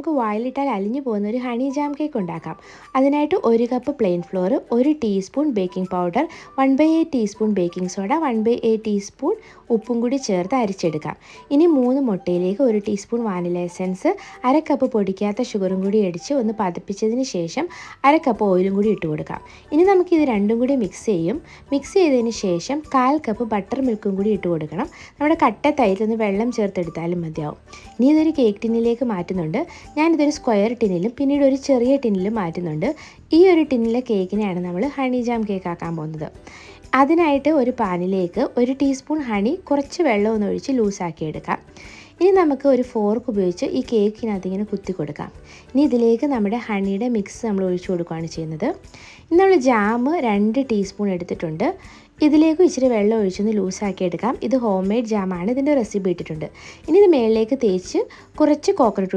നമുക്ക് വായിലിട്ടാൽ അലിഞ്ഞു പോകുന്ന ഒരു ഹണി ജാം കേക്ക് ഉണ്ടാക്കാം. അതിനായിട്ട് ഒരു കപ്പ് പ്ലെയിൻ ഫ്ലോർ ഒരു teaspoon baking powder one by eight teaspoon baking soda one by eight teaspoon ഉപ്പും കൂടി ചേർത്ത് അരിച്ചെടുക്കാം. ഇനി മൂന്ന് മുട്ടയിലേക്ക് ഒരു ടീസ്പൂൺ വാനില എസൻസ് അര കപ്പ് പൊടിക്കാത്ത ഷുഗറും കൂടി അടിച്ച് ഒന്ന് പതിപ്പിച്ചതിന് ശേഷം അര കപ്പ് ഓയിലും കൂടി ഇട്ട് കൊടുക്കാം. ഇനി നമുക്ക് ഇത് രണ്ടും കൂടി മിക്സ് ചെയ്യും. മിക്സ് ചെയ്തതിന് ശേഷം കാൽ കപ്പ് ബട്ടർ മിൽക്കും കൂടി ഇട്ട് കൊടുക്കണം. നമ്മുടെ കട്ട തൈരിലൊന്ന് വെള്ളം ചേർത്തെടുത്താലും മതിയാവും. ഇനി ഇതൊരു കേക്ക് ടിന്നിലേക്ക് മാറ്റുന്നുണ്ട്. ഞാനിതൊരു സ്ക്വയർ ടിന്നിലും പിന്നീട് ഒരു ചെറിയ ടിന്നിലും മാറ്റുന്നുണ്ട്. ഈ ഒരു ടിന്നിലെ കേക്കിനെയാണ് നമ്മൾ ഹണി ജാം കേക്ക് ആക്കാൻ പോകുന്നത്. അതിനായിട്ട് ഒരു പാനിലേക്ക് ഒരു ടീസ്പൂൺ ഹണി കുറച്ച് വെള്ളം ഒന്ന് ഒഴിച്ച് ലൂസാക്കി എടുക്കാം. ഇനി നമുക്ക് ഒരു ഫോർക്ക് ഉപയോഗിച്ച് ഈ കേക്കിനകത്ത് ഇങ്ങനെ കുത്തി കൊടുക്കാം. ഇനി ഇതിലേക്ക് നമ്മുടെ ഹണിയുടെ മിക്സ് നമ്മൾ ഒഴിച്ചു കൊടുക്കുകയാണ് ചെയ്യുന്നത്. ഇനി നമ്മൾ ജാമ് രണ്ട് ടീസ്പൂൺ എടുത്തിട്ടുണ്ട്. ഇതിലേക്ക് ഇച്ചിരി വെള്ളം ഒഴിച്ചൊന്ന് ലൂസാക്കി എടുക്കാം. ഇത് ഹോം മെയ്ഡ് ജാമാണ് ഇതിന്റെ റെസിപ്പി ഇട്ടിട്ടുണ്ട്. ഇനി ഇത് മേളിലേക്ക് തേച്ച് കുറച്ച് കോക്കനട്ട്